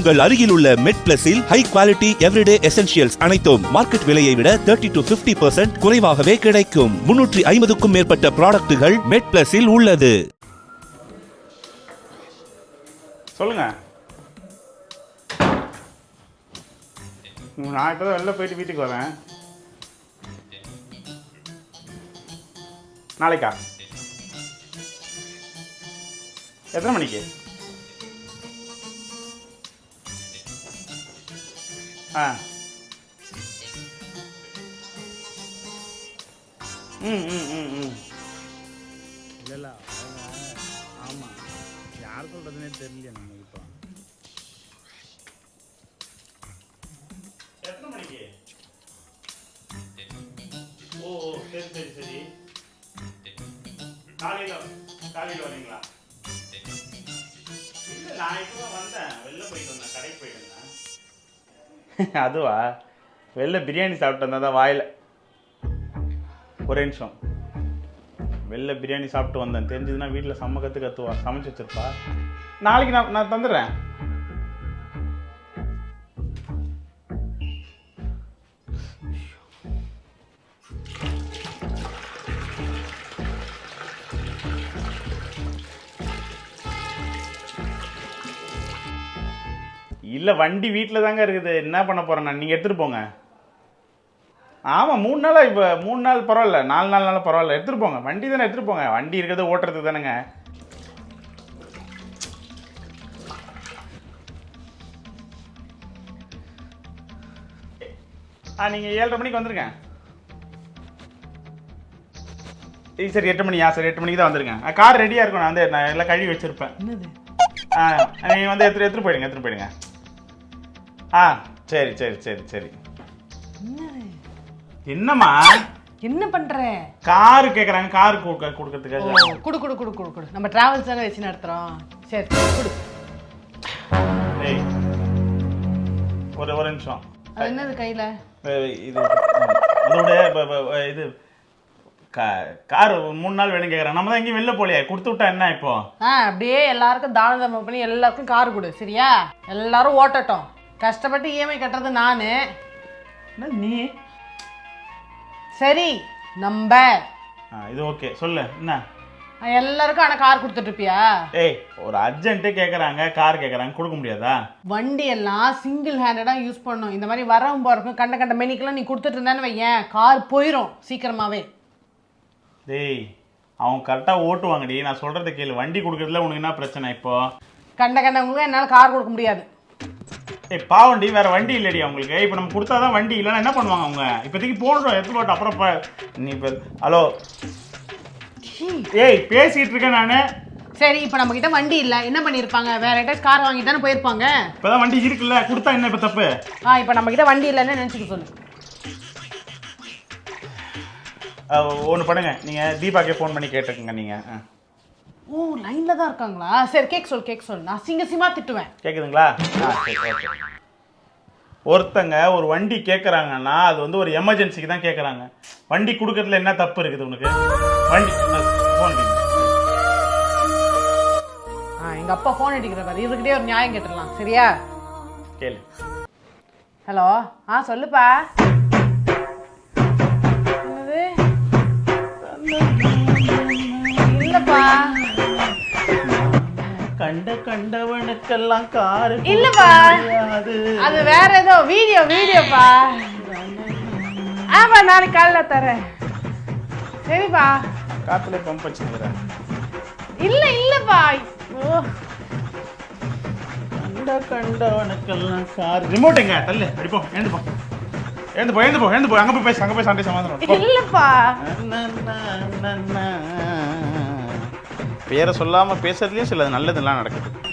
உங்கள் அருகில் உள்ள மெட் பிளஸில் ஹை குவாலிட்டி எவ்ரிடே எசென்சியல்ஸ் அனைத்தும். மார்க்கெட் விலையை விட தேர்ட்டி டு பிப்டி பர்சன்ட் குறைவாகவே கிடைக்கும். முன்னூற்றி ஐம்பதுக்கும் மேற்பட்ட ப்ராடக்ட்டுகள் மெட் பிளஸில் உள்ளது. சொல்லுங்க. நான் இப்போ தான் வெளில போயிட்டு வீட்டுக்கு வரேன். நாளைக்கா? எத்தனை மணிக்கு? ஆ. ம் ம் ம் ம். இல்லை இல்லை ஆமாம் யார் சொல்கிறதுனே தெரியல நமக்கு இப்போ எத்தனை மணிக்கு? ஓ சரி சரி சரி. காலையில காலையில வரீங்களா? இல்லை நான் இப்போ தான் வந்தேன். வெளில அதுவா? வெளில பிரியாணி சாப்பிட்டு வந்தால் தான் வாயில். ஒரே நிமிஷம். வெளில பிரியாணி சாப்பிட்டு வந்தேன். தெரிஞ்சதுன்னா வீட்டில் செம்ம கற்று கத்துவா. சமைச்சு வச்சிருப்பா. நாளைக்கு நான் நான் தந்துடுறேன். இல்லை வண்டி வீட்டில் தாங்க இருக்குது. என்ன பண்ண போகிறேன் நான்? நீங்கள் எடுத்துகிட்டு போங்க. ஆமாம் மூணு நாளாக இப்போ மூணு நாள் பரவாயில்ல. நாலு நாள் பரவாயில்ல. எடுத்துகிட்டு போங்க. வண்டி தானே எடுத்துகிட்டு போங்க. வண்டி இருக்கிறது ஓட்டுறதுக்கு தானேங்க. ஆ நீங்கள் ஏழரை மணிக்கு வந்துருங்க. சரி எட்டு மணியா? சரி எட்டு மணிக்கு தான் வந்துருங்க. கார் ரெடியாக இருக்கும் நான் வந்து நான் எல்லாம் கழுவி வச்சுருப்பேன். ஆ நீங்கள் வந்து எடுத்துட்டு எடுத்துட்டு போயிடுங்க எடுத்துட்டு போயிடுங்க. ஆ சரி சரி சரி சரி. என்னம்மா? என்ன பண்ற? காரு கேட்குறாங்க கார் கொடுக்க கொடுக்கறதுக்காக. குடு குடு குடு குடு குடு. நம்ம டிராவல்ஸ் தானே வச்சு நடத்துறோம். சரி குடு. ஏய் ஒரு ஒரு நிமிஷம். அது என்னது கையில? இது அதோட இது கார் மூணு நாள் வேணும் கேட்குறாங்க நம்ம தான் எங்கேயும் வெளில போலையே கொடுத்து விட்டா என்ன இப்போ? ஆ அப்படியே எல்லாருக்கும் தான தர்மம் பண்ணி எல்லாருக்கும் கார் கொடு சரியா? எல்லாரும் ஓட்டட்டும். கஷ்டப்பட்டு இஎம்ஐ கட்டுறது நானு. நீ? சரி நம்ப. இது ஓகே. சொல்லு என்ன? எல்லாருக்கும் ஆனா கார் கொடுத்துட்டு இருப்பியா ஏய் ஒரு அர்ஜென்ட்டு கேட்குறாங்க கார் கேட்குறாங்க கொடுக்க முடியாதா? வண்டி எல்லாம் சிங்கிள் ஹேண்டடா யூஸ் பண்ணும். இந்த மாதிரி வரவும் போறக்கும் கண்ட கண்ட மெனிக்கெல்லாம் நீ கொடுத்துட்டு இருந்தான்னு வையேன். கார் போயிடும் சீக்கிரமாவே. டேய் அவங்க கரெக்டாக ஓட்டுவாங்கடி நான் சொல்கிறத கேளு. வண்டி கொடுக்கறதுல உனக்கு என்ன பிரச்சனை இப்போ? கண்ட கண்டவங்களுக்கு என்னால் கார் கொடுக்க முடியாது. ஏய் பாவண்டி வேற வண்டி இல்லடி அவங்களுக்கு. இப்போ நம்ம கொடுத்தாதான் வண்டி இல்லைன்னா என்ன பண்ணுவாங்க அவங்க? இப்போதைக்கு போடுறோம் எடுத்து போட்டு அப்புறம் ப- நீ இப்போ ஹலோ. ஏய் பேசிட்டு இருக்கேன் நான். சரி இப்போ நம்ம கிட்ட வண்டி இல்லை. என்ன பண்ணியிருப்பாங்க வேற யார்ட்டாச்சும் கார் வாங்கி தானே போயிருப்பாங்க? இப்போதான் வண்டி இருக்குல்ல கொடுத்தா என்ன இப்போ தப்பு? ஆ இப்போ நம்ம கிட்ட வண்டி இல்லைன்னு நினச்சிக்க சொல்லு. ஒன்று பண்ணுங்க. நீங்கள் தீபாக்கே ஃபோன் பண்ணி கேட்டுக்கங்க நீங்கள் ஓ லைன்ல தான் இருக்காங்களா? சரி கேக் சொல் கேக் சொல். நான் சிங்க சிமா திட்டுவேன். கேட்குதுங்களா ஆ சரி ஓகே ஒருத்தங்க ஒரு வண்டி கேட்குறாங்கன்னா அது வந்து ஒரு எமர்ஜென்சிக்கு தான் கேட்குறாங்க வண்டி கொடுக்கறதுல என்ன தப்பு இருக்குது உனக்கு? வண்டி ஃபோன் ஆ எங்க அப்பா ஃபோன் அடிக்கிறவர் இவர்கிட்டயே ஒரு நியாயம் கேட்டுடலாம். சரியா? கேளு. ஹலோ ஆ சொல்லுப்பா. கண்ட கண்டவனுக்கெல்லாம் காரு இல்லப்பா. அது அது வேற ஏதோ வீடியோ வீடியோப்பா. ஆமா நாளைக்கு காலைல தரேன். சரிப்பா. காத்துல பம்ப் வச்சுக்கிறேன் இல்ல இல்லப்பா. ஓ. கண்ட கண்டவனுக்கெல்லாம் கார். ரிமோட் எங்க? தள்ளு. அடிப்போம் எழுந்து போ. எழுந்து போ எழுந்து போ எழுந்து போ. அங்க போய் பேசு அங்க போய் சண்டை சமாதானம். இல்லப்பா. பேரை சொல்லாமல் பேசுறதுலேயும் சில நல்லதெல்லாம் நடக்குது.